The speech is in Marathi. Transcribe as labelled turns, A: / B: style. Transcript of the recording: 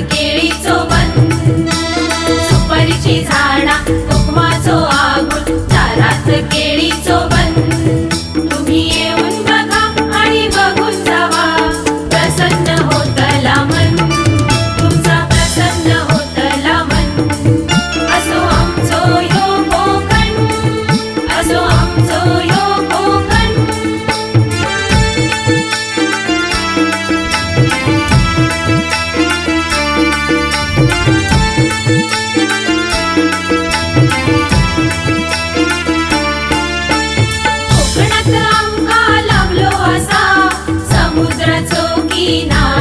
A: केळी चोबन सुपारीची झाडा Sangka